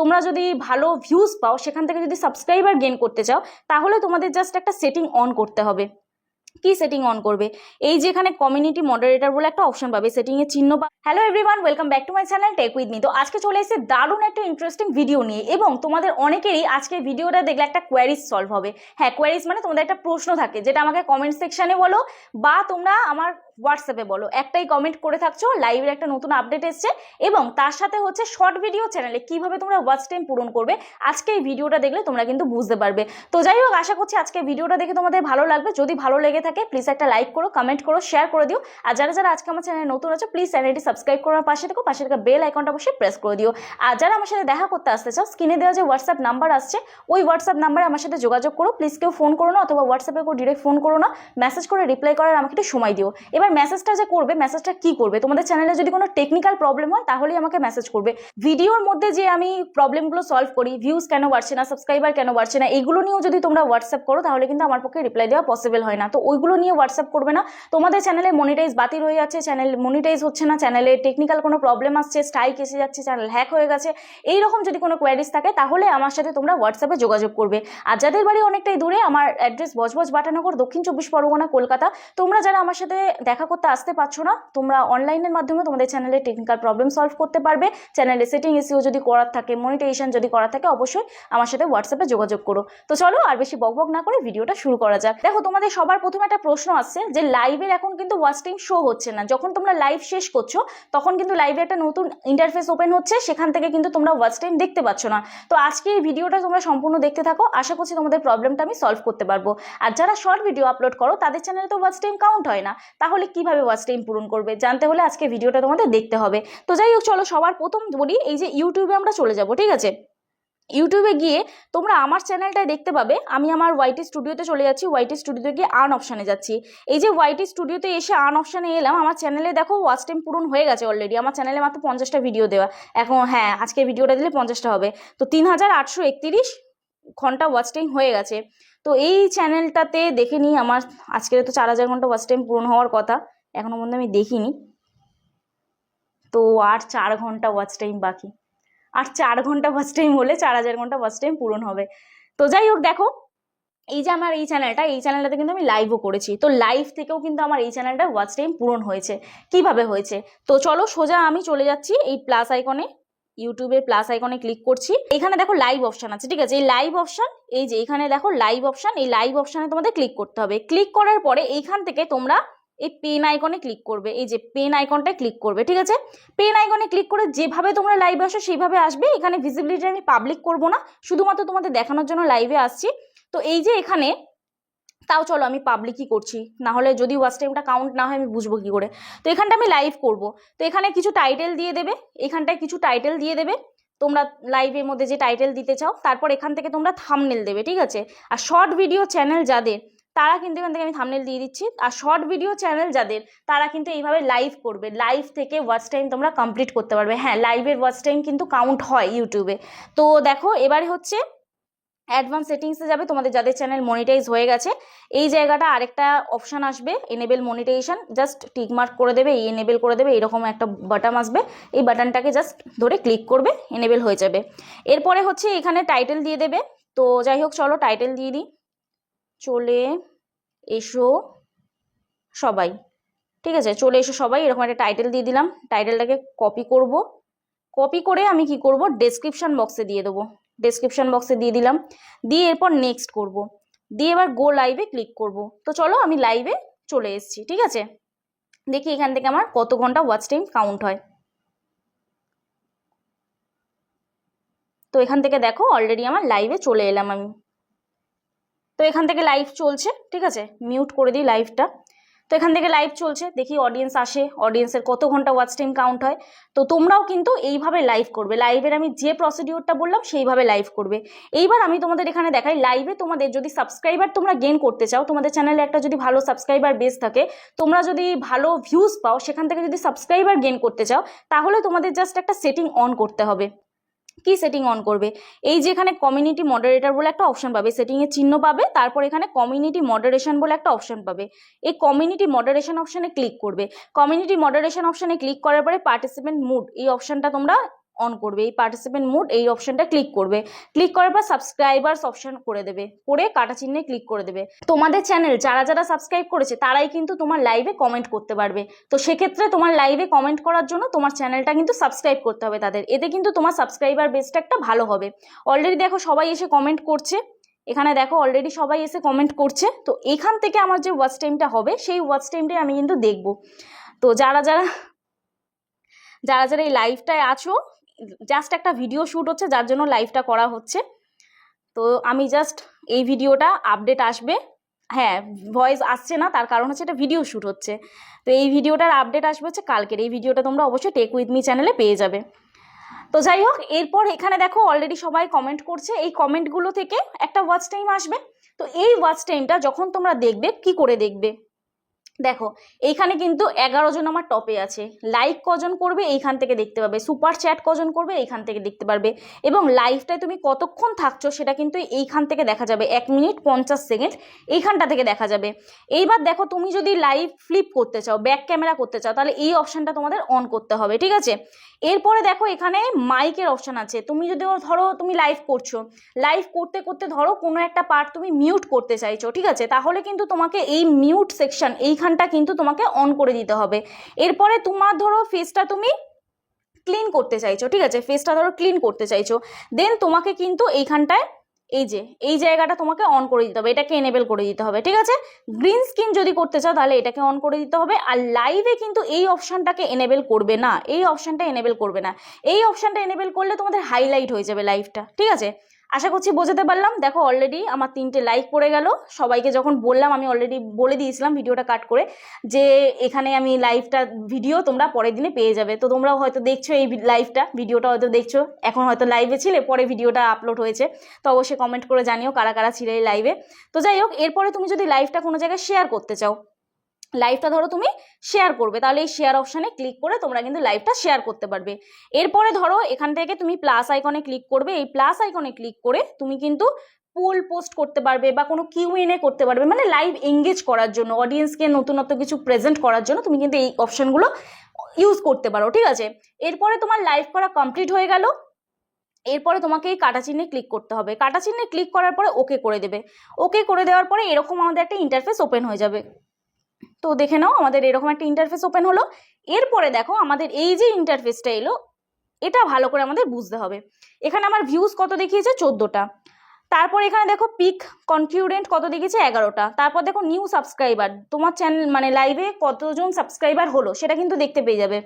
তোমরা যদি ভালো ভিউজ পাও, সেখান থেকে যদি সাবস্ক্রাইবার গেন করতে চাও, তাহলে তোমাদের জাস্ট একটা সেটিং অন করতে হবে। কি সেটিং অন করবে? এই যে এখানে কমিউনিটি মডারেটর বলে একটা অপশন পাবে সেটিং এর চিহ্ন পা hello everyone welcome back to my channel tech with me তো আজকে চলে এসেছে দারুণ একটা ইন্টারেস্টিং ভিডিও নিয়ে এবং তোমাদের অনেকেরই আজকে ভিডিওটা দেখলে একটা কোয়ারিজ সলভ হবে। হ্যাঁ কোয়ারিজ মানে তোমাদের একটা প্রশ্ন থাকে, যেটা আমাকে কমেন্ট সেকশনে বলো বা তোমরা আমার হোয়াটসঅ্যাপে বলো। একটাই কমেন্ট করে থাকছো লাইভের একটা নতুন আপডেট এসছে এবং তার সাথে হচ্ছে শর্ট ভিডিও চ্যানেলে কীভাবে তোমরা ওয়াচ টাইম পূরণ করবে, আজকে এই ভিডিওটা দেখলে তোমরা কিন্তু বুঝতে পারবে। তো যাই হোক, আশা করছি আজকে ভিডিওটা দেখে তোমাদের ভালো লাগবে। যদি ভালো লেগে থাকে প্লিজ একটা লাইক করো কমেন্ট করো শেয়ার করে দিও। আর যারা যারা আজকে আমার চ্যানেলে নতুন আছে প্লিজ চ্যানেলটি সাবস্ক্রাইব করার পাশে থেকো, পাশে থেকে বেল আইকনটা অবশ্যই প্রেস করে দিও। আর যারা আমার সাথে দেখা করতে আসতে চাও স্ক্রিনে দেওয়া যে হোয়াটসঅ্যাপ নাম্বার আসছে, ওই হোয়াটসঅ্যাপ নাম্বারে আমার সাথে যোগাযোগ করো। প্লিজ কেউ ফোন করো না অথবা হোয়াটসঅ্যাপে কেউ ডিরেক্ট ফোন করো না। মেসেজ করে রিপ্লাই করার আমাকে একটু সময় দিও। এবার মেসেজটা যে করবে মেসেজটা কি করবে? তোমাদের চ্যানেলে যদি কোনো টেকনিক্যাল প্রবলেম হয়, তাহলেই আমাকে মেসেজ করবে। ভিডিওর মধ্যে যে আমি প্রবলেমগুলো সলভ করি ভিউজ কেন বাড়ছে না সাবস্ক্রাইবার কেন বাড়ছে না এইগুলো নিয়েও যদি তোমরা হোয়াটসঅ্যাপ করো, তাহলে কিন্তু আমার পক্ষে রিপ্লাই দেওয়া পসিবল হয় না। তো ওইগুলো নিয়ে হোয়াটসঅ্যাপ করবে না। তোমাদের চ্যানেলে মনিটাইজ বাতিল হয়ে যাচ্ছে চ্যানেল মনিটাইজ হচ্ছে না চ্যানেলে টেকনিক্যাল কোনো প্রবলেম আসছে স্ট্রাইক এসে যাচ্ছে চ্যানেল হ্যাক হয়ে গেছে। এইরকম যদি কোনো কোয়ারিজ থাকে, তাহলে আমার সাথে তোমরা হোয়াটসঅ্যাপে যোগাযোগ করবে। আর যাদের বাড়ি অনেকটাই দূরে, আমার অ্যাড্রেস বজবজ বাটানগর, দক্ষিণ চব্বিশ পরগনা, কলকাতা। তোমরা যারা আমার সাথে দেখা করতে আসতে পারছ না, তোমরা অনলাইনের মাধ্যমে তোমাদের চ্যানেলে টেকনিক্যাল প্রবলেম সলভ করতে পারবে। চ্যানেলে সেটিং এসিও যদি করার থাকে মনিটাইজেশন যদি করার থাকে, অবশ্যই আমার সাথে হোয়াটসঅ্যাপে যোগাযোগ করো। তো চলো আর বেশি বকবক না করে ভিডিওটা শুরু করা যাক। দেখো, তোমাদের সবার প্রথমে একটা প্রশ্ন আসছে যে লাইভের এখন কিন্তু ওয়াচ টাইম শো হচ্ছে না। যখন তোমরা লাইভ শেষ করছ, তখন কিন্তু লাইভে একটা নতুন ইন্টারফেস ওপেন হচ্ছে, সেখান থেকে কিন্তু তোমরা ওয়াচ টাইম দেখতে পাচ্ছ না। তো আজকে এই ভিডিওটা তোমরা সম্পূর্ণ দেখতে থাকো। আশা করছি তোমাদের প্রবলেমটা আমি সলভ করতে পারব। আর যারা শর্ট ভিডিও আপলোড করো, তাদের চ্যানেলে তো ওয়াচ টাইম কাউন্ট হয় না। তাহলে কীভাবে ওয়াচ টাইম পূরণ করবে? জানতে হলে আজকে ভিডিওটা তোমাদের দেখতে হবে। তো যাই হোক, চলো সবার প্রথম বলি এই যে ইউটিউবে আমরা চলে যাব, ঠিক আছে? ইউটিউবে গিয়ে তোমরা আমার চ্যানেলটায় দেখতে পাবে, আমি আমার ওয়াইটি স্টুডিওতে চলে যাচ্ছি ওয়াইটি স্টুডিওতে গিয়ে আর্ন অপশানে যাচ্ছি। এই যে ওয়াইটি স্টুডিওতে এসে আর্ন অপশানে এলাম, আমার চ্যানেলে দেখো ওয়াচ টাইম পূরণ হয়ে গেছে অলরেডি আমার চ্যানেলে মাত্র পঞ্চাশটা ভিডিও দেওয়া। এখন হ্যাঁ আজকে ভিডিওটা দিলে পঞ্চাশটা হবে। তো তিন হাজার আটশো একতিরিশ ঘণ্টা ওয়াচ টাইম হয়ে গেছে। তো এই চ্যানেলটাতে দেখে নিই আমার, আজকে তো চার হাজার ঘণ্টা ওয়াচ টাইম পূরণ হওয়ার কথা এখনও পর্যন্ত আমি দেখিনি। তো আর চার ঘণ্টা ওয়াচ টাইম বাকি। আর চার ঘণ্টা ফার্স্ট টাইম হলে চার হাজার ঘণ্টা ওয়াচ টাইম পূরণ হবে। তো যাই হোক, দেখো, এই যে আমার এই চ্যানেলটা এই চ্যানেলটাতে কিন্তু আমি লাইভও করেছি। তো লাইভ থেকেও কিন্তু আমার এই চ্যানেলটা ওয়াচ টাইম পূরণ হয়েছে। কীভাবে হয়েছে? তো চলো সোজা আমি চলে যাচ্ছি এই প্লাস আইকনে ইউটিউবের প্লাস আইকনে ক্লিক করছি। এখানে দেখো লাইভ অপশান আছে, ঠিক আছে? এই লাইভ অপশান এই যে এখানে দেখো লাইভ অপশান এই লাইভ অপশানে তোমাদের ক্লিক করতে হবে। ক্লিক করার পরে এইখান থেকে তোমরা এই পেন আইকনে ক্লিক করবে, এই যে পেন আইকনটায় ক্লিক করবে, ঠিক আছে? পেন আইকনে ক্লিক করে যেভাবে তোমরা লাইভে আসো, সেইভাবে আসবে। এখানে ভিজিবিলিটি আমি পাবলিক করব না, শুধুমাত্র তোমাদের দেখানোর জন্য লাইভে আসছি। তো এই যে এখানে, তাও চলো আমি পাবলিকই করছি না হলে যদি ওয়াচ টাইমটা কাউন্ট না হয়, আমি বুঝব কী করে। তো এখানটা আমি লাইভ করব। তো এখানে কিছু টাইটেল দিয়ে দেবে, এখানটায় কিছু টাইটেল দিয়ে দেবে। তোমরা লাইভের মধ্যে যে টাইটেল দিতে চাও, তারপর এখান থেকে তোমরা থামনেল দেবে, ঠিক আছে? আর শর্ট ভিডিও চ্যানেল যাদের তারা কিন্তু এখান থেকে আমি থামনেল দিয়ে দিচ্ছি। আর শর্ট ভিডিও চ্যানেল যাদের, তারা কিন্তু এইভাবে লাইভ করবে। লাইভ থেকে ওয়াচ টাইম তোমরা কমপ্লিট করতে পারবে। হ্যাঁ লাইভের ওয়াচ টাইম কিন্তু কাউন্ট হয় ইউটিউবে তো দেখো, এবারে হচ্ছে অ্যাডভান্স সেটিংসে যাবে। তোমাদের যাদের চ্যানেল মনিটাইজ হয়ে গেছে, এই জায়গাটা আরেকটা অপশান আসবে। এনেবেল মনিটাইজেশন জাস্ট টিকমার্ক করে দেবে, এই এনেবেল করে দেবে, এরকম একটা বাটন আসবে। এই বাটনটাকে জাস্ট ধরে ক্লিক করবে এনেবেল হয়ে যাবে। এরপরে হচ্ছে এখানে টাইটেল দিয়ে দেবে। তো যাই হোক, চলো টাইটেল দিয়ে দিই। চলে এসো সবাই। ঠিক আছে, চলে এসো সবাই, এরকম একটা টাইটেল দিয়ে দিলাম। টাইটেলটাকে কপি করব। কপি করে আমি কি করব? ডেসক্রিপশন বক্সে দিয়ে দেবো। ডেসক্রিপশন বক্সে দিয়ে দিলাম। দিয়ে এরপর নেক্সট করব। দিয়ে এবার গো লাইভে ক্লিক করব। তো চলো আমি লাইভে চলে এসেছি, ঠিক আছে? দেখি এখান থেকে আমার কত ঘণ্টা ওয়াচ টাইম কাউন্ট হয়। তো এখান থেকে দেখো অলরেডি আমার লাইভে চলে এলাম আমি। তো এখান থেকে লাইভ চলছে, ঠিক আছে? মিউট করে দিই লাইভটা তো এখান থেকে লাইভ চলছে, দেখি অডিয়েন্স আসে অডিয়েন্সের কত ঘণ্টা ওয়াচ টাইম কাউন্ট হয়। তো তোমরাও কিন্তু এইভাবে লাইভ করবে। লাইভের আমি যে প্রসিডিওরটা বললাম, সেইভাবে লাইভ করবে। এইবার আমি তোমাদের এখানে দেখাই লাইভে তোমাদের যদি সাবস্ক্রাইবার তোমরা গেন করতে চাও, তোমাদের চ্যানেলে একটা যদি ভালো সাবস্ক্রাইবার বেস থাকে, তোমরা যদি ভালো ভিউজ পাও, সেখান থেকে যদি সাবস্ক্রাইবার গেন করতে চাও, তাহলে তোমাদের জাস্ট একটা সেটিং অন করতে হবে। কি সেটিং অন করবে? এই যে এখানে কমিউনিটি মডারেটার বলে একটা অপশন পাবে সেটিংয়ের চিহ্ন পাবে, তারপর এখানে কমিউনিটি মডারেশন বলে একটা অপশন পাবে। এই কমিউনিটি মডারেশন অপশনে ক্লিক করবে। কমিউনিটি মডারেশন অপশনে ক্লিক করার পরে পার্টিসিপেন্ট মুড এই অপশনটা তোমরা অন করবে, এই পার্টিসিপেন্ট মুড এই অপশনটা ক্লিক করবে। ক্লিক করার পর সাবস্ক্রাইবার্স অপশন করে দেবে, করে কাটা চিহ্নে ক্লিক করে দেবে। তোমাদের চ্যানেল যারা যারা সাবস্ক্রাইব করেছে, তারাই কিন্তু তোমার লাইভে কমেন্ট করতে পারবে। তো সেক্ষেত্রে তোমার লাইভে কমেন্ট করার জন্য তোমার চ্যানেলটা কিন্তু সাবস্ক্রাইব করতে হবে তাদের। এতে কিন্তু তোমার সাবস্ক্রাইবার বেসটা একটা ভালো হবে। অলরেডি দেখো সবাই এসে কমেন্ট করছে। এখানে দেখো অলরেডি সবাই এসে কমেন্ট করছে। তো এখান থেকে আমার যে ওয়াচ টাইমটা হবে, সেই ওয়াচ টাইমটাই আমি কিন্তু দেখব। তো যারা যারা যারা যারা এই লাইভটায় আছো জাস্ট একটা ভিডিও শ্যুট হচ্ছে, যার জন্য লাইভটা করা হচ্ছে। তো আমি জাস্ট এই ভিডিওটা আপডেট আসবে। হ্যাঁ ভয়েস আসছে না, তার কারণ হচ্ছে এটা ভিডিও শ্যুট হচ্ছে। তো এই ভিডিওটার আপডেট আসবে হচ্ছে কালকের। এই ভিডিওটা তোমরা অবশ্যই টেক উইথ মি চ্যানেলে পেয়ে যাবে। তো যাই হোক, এরপর এখানে দেখো অলরেডি সবাই কমেন্ট করছে। এই কমেন্টগুলো থেকে একটা ওয়াচ টাইম আসবে। তো এই ওয়াচ টাইমটা যখন তোমরা দেখবে, কি করে দেখবে? দেখো এইখানে কিন্তু এগারো জন আমার টপে আছে। লাইক কজন করবে, এইখান থেকে দেখতে পাবে। সুপার চ্যাট কজন করবে, এইখান থেকে দেখতে পারবে। এবং লাইভটায় তুমি কতক্ষণ থাকছো, সেটা কিন্তু এইখান থেকে দেখা যাবে। এক মিনিট পঞ্চাশ সেকেন্ড এইখানটা থেকে দেখা যাবে। এইবার দেখো, তুমি যদি লাইভ ফ্লিপ করতে চাও ব্যাক ক্যামেরা করতে চাও, তাহলে এই অপশানটা তোমাদের অন করতে হবে, ঠিক আছে? এরপরে দেখো, এখানে মাইকের অপশান আছে। তুমি যদি ধরো, তুমি লাইভ করছ। লাইভ করতে করতে ধরো, কোনো একটা পার্ট তুমি মিউট করতে চাইছো, ঠিক আছে? তাহলে কিন্তু তোমাকে এই মিউট সেকশন এইখানটা কিন্তু তোমাকে অন করে দিতে হবে। এরপরে তোমার ধরো ফেসটা তুমি ক্লিন করতে চাইছো, ঠিক আছে? ফেসটা ধরো ক্লিন করতে চাইছো। দেন তোমাকে কিন্তু এইখানটায় এই যে, এই জায়গাটা তোমাকে অন করে দিতে হবে। এটাকে এনেবেল করে দিতে হবে, ঠিক আছে? গ্রিন স্ক্রিন যদি করতে চাও, তাহলে এটাকে অন করে দিতে হবে। আর লাইভে কিন্তু এই অপশানটাকে এনেবেল করবে না। এই অপশানটা এনেবেল করবে না। এই অপশানটা এনেবেল করলে তোমাদের হাইলাইট হয়ে যাবে লাইভটা ঠিক আছে? আশা করছি বোঝাতে পারলাম। দেখো অলরেডি আমার তিনটে লাইক পড়ে গেল। সবাইকে যখন বললাম, আমি অলরেডি বলে দিয়েছিলাম ভিডিওটা কাট করে যে এখানে আমি লাইভটা ভিডিও তোমরা পরের দিনে পেয়ে যাবে। তো তোমরাও হয়তো দেখছ এই লাইভটা ভিডিওটা হয়তো দেখছ। এখন হয়তো লাইভে ছিলে, পরে ভিডিওটা আপলোড হয়েছে। তো অবশ্যই কমেন্ট করে জানিও কারা কারা ছিলে এই লাইভে তো যাই হোক, এরপরে তুমি যদি লাইভটা কোনো জায়গায় শেয়ার করতে চাও লাইভটা ধরো তুমি শেয়ার করবে, তাহলে এই শেয়ার অপশানে ক্লিক করে তোমরা কিন্তু লাইভটা শেয়ার করতে পারবে। এরপরে ধরো এখান থেকে তুমি প্লাস আইকনে ক্লিক করবে, এই প্লাস আইকনে ক্লিক করে তুমি কিন্তু পোল পোস্ট করতে পারবে বা কোনো কিউ কিউএনএ করতে পারবে মানে লাইভ এঙ্গেজ করার জন্য অডিয়েন্সকে নতুনত্ব কিছু প্রেজেন্ট করার জন্য তুমি কিন্তু এই অপশানগুলো ইউজ করতে পারো, ঠিক আছে? এরপরে তোমার লাইভ করা কমপ্লিট হয়ে গেল, এরপরে তোমাকে এই কাটা চিহ্নে ক্লিক করতে হবে। কাটা চিহ্নে ক্লিক করার পরে ওকে করে দেবে। ওকে করে দেওয়ার পরে এরকম আমাদের একটা ইন্টারফেস ওপেন হয়ে যাবে। তো দেখে নাও, আমাদের এরকম একটা ইন্টারফেস ওপেন হলো। এরপরে দেখো, আমাদের এই যে ইন্টারফেসটা এলো, এটা ভালো করে আমাদের বুঝতে হবে। এখানে আমার ভিউজ কত দেখিয়েছে? চোদ্দোটা। তারপর এখানে দেখো পিক কনফিউডেন্ট কত দেখিয়েছে? এগারোটা। তারপর দেখো নিউ সাবস্ক্রাইবার তোমার চ্যানেল মানে লাইভে কতজন সাবস্ক্রাইবার হলো, সেটা কিন্তু দেখতে পেয়ে যাবে।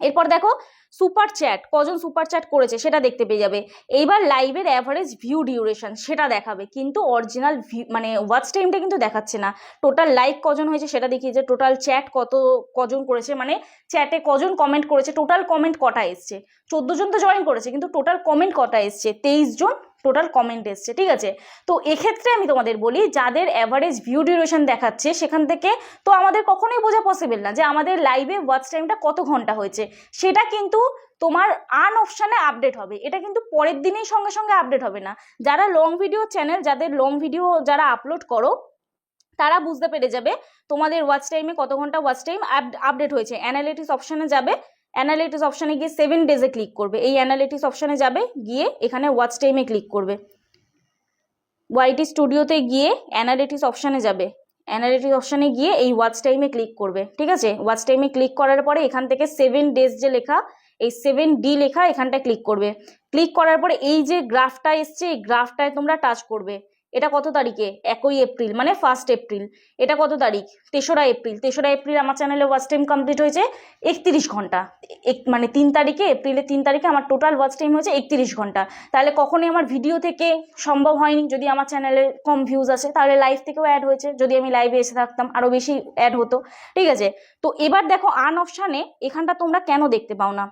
এরপর দেখো সুপার চ্যাট কজন সুপার চ্যাট করেছে সেটা দেখতে পেয়ে যাবে। এইবার লাইভের অ্যাভারেজ ভিউ ডিউরেশন সেটা দেখাবে। কিন্তু অরিজিনাল মানে ওয়াচ টাইমটা কিন্তু দেখাচ্ছে না। টোটাল লাইক কজন হয়েছে সেটা দেখিয়েছে টোটাল চ্যাট কত, কজন করেছে মানে চ্যাটে কজন কমেন্ট করেছে টোটাল কমেন্ট কটা এসছে? চোদ্দ জন তো জয়েন করেছে, কিন্তু টোটাল কমেন্ট কটা এসছে? তেইশ জন টোটাল কমেন্ট এসছে, ঠিক আছে? তো এক্ষেত্রে আমি তোমাদের বলি, যাদের অ্যাভারেজ ভিউ ডিউরেশন দেখাচ্ছে সেখান থেকে, তো আমাদের কখনোই বোঝা পসিবল না যে আমাদের লাইভে ওয়াচ টাইমটা কত ঘণ্টা হয়েছে। সেটা কিন্তু তোমার আন অপশানে আপডেট হবে। এটা কিন্তু পরের দিনেই সঙ্গে সঙ্গে আপডেট হবে না। যারা লং ভিডিও চ্যানেল যাদের লং ভিডিও যারা আপলোড করো, তারা বুঝতে পেরে যাবে তোমাদের ওয়াচ টাইমে কত ঘণ্টা ওয়াচ টাইম আপডেট হয়েছে। অ্যানালিটিক্স অপশানে যাবে অ্যানালিটিক্স অপশানে গিয়ে সেভেন ডেজে ক্লিক করবে। এই অ্যানালিটিস অপশানে যাবে, গিয়ে এখানে ওয়াচ টাইমে ক্লিক করবে। ওয়াইটি স্টুডিওতে গিয়ে অ্যানালিটিস অপশানে যাবে। অ্যানালিটিস অপশানে গিয়ে এই ওয়াচ টাইমে ক্লিক করবে। ঠিক আছে? ওয়াচ টাইমে ক্লিক করার পরে এখান থেকে সেভেন ডেজ যে লেখা, এই সেভেন ডি লেখা এখানটা ক্লিক করবে। ক্লিক করার পরে এই যে গ্রাফটা এসছে, এই গ্রাফটায় তোমরা টাচ করবে। এটা কত তারিখে? একই এপ্রিল মানে ফার্স্ট এপ্রিল। এটা কত তারিখ? তেসরা এপ্রিল। তেসরা এপ্রিল আমার চ্যানেলে ওয়াচ টাইম কমপ্লিট হয়েছে একত্রিশ ঘণ্টা। মানে তিন তারিখে, এপ্রিলের তিন তারিখে আমার টোটাল ওয়াচ টাইম হয়েছে একত্রিশ ঘণ্টা। তাহলে কখনোই আমার ভিডিও থেকে সম্ভব হয়নি যদি আমার চ্যানেলে কম ভিউজ আসে। তাহলে লাইভ থেকেও অ্যাড হয়েছে। যদি আমি লাইভে এসে থাকতাম আরও বেশি অ্যাড হতো। ঠিক আছে? তো এবার দেখো আন অপশানে এখানটা তোমরা কেন দেখতে পাও না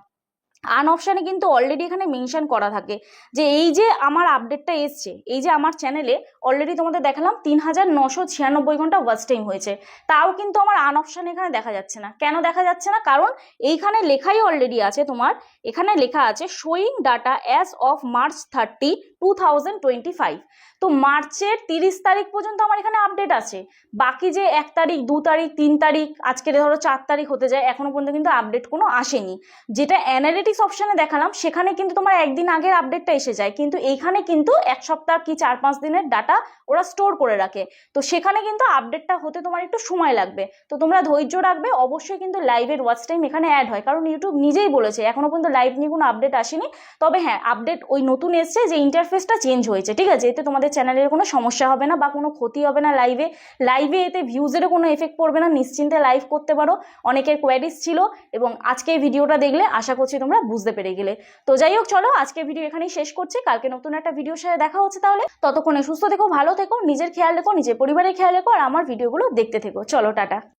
আন অপশানে কিন্তু অলরেডি এখানে মেনশান করা থাকে যে এই যে আমার আপডেটটা এসছে, এই যে আমার চ্যানেলে অলরেডি তোমাদের দেখালাম তিন হাজার নশো ছিয়ানব্বই ঘণ্টা ওয়াচ টাইম হয়েছে। তাও কিন্তু আমার আন অপশানে এখানে দেখা যাচ্ছে না। কেন দেখা যাচ্ছে না? কারণ এইখানে লেখাই অলরেডি আছে তোমার, এখানে লেখা আছে showing data as of March thirty two thousand twenty five তো মার্চের তিরিশ তারিখ পর্যন্ত আমার এখানে আপডেট আছে। বাকি যে এক তারিখ, দু তারিখ, তিন তারিখ আজকে ধরো চার তারিখ হতে যায়, এখনও পর্যন্ত কিন্তু আপডেট কোনো আসেনি। যেটা অ্যানালিটিক্স অপশানে দেখালাম, সেখানে কিন্তু তোমার একদিন আগের আপডেটটা এসে যায়। কিন্তু এইখানে কিন্তু এক সপ্তাহ কি চার পাঁচ দিনের ডাটা ওরা স্টোর করে রাখে। তো সেখানে কিন্তু আপডেটটা হতে তোমার একটু সময় লাগবে। তো তোমরা ধৈর্য রাখবে, অবশ্যই কিন্তু লাইভের ওয়াচ টাইম এখানে অ্যাড হয়। কারণ ইউটিউব নিজেই বলেছে, এখনও পর্যন্ত লাইভ নিয়ে কোনো আপডেট আসেনি। তবে হ্যাঁ আপডেট ওই নতুন এসছে যে ইন্টারফেসটা চেঞ্জ হয়েছে, ঠিক আছে? এতে তোমাদের চ্যানেলের কোনো সমস্যা হবে না বা কোনো ক্ষতি হবে না লাইভে লাইভে এতে ভিউজেরও কোনো এফেক্ট পড়বে না, নিশ্চিন্তে লাইভ করতে পারো। অনেকের কোয়ারিজ ছিল এবং আজকে এই ভিডিওটা দেখলে আশা করছি তোমরা বুঝতে পেরে গেলে। তো যাই হোক, চলো, আজকে ভিডিও এখানেই শেষ করছি। কালকে নতুন একটা ভিডিওর সাথে দেখা হচ্ছে তাহলে। ততক্ষণে সুস্থ থেকো, ভালো থেকো, নিজের খেয়াল রেখো, নিজের পরিবারের খেয়াল রেখো, আর আমার ভিডিওগুলো দেখতে থেকো। চলো, টাটা।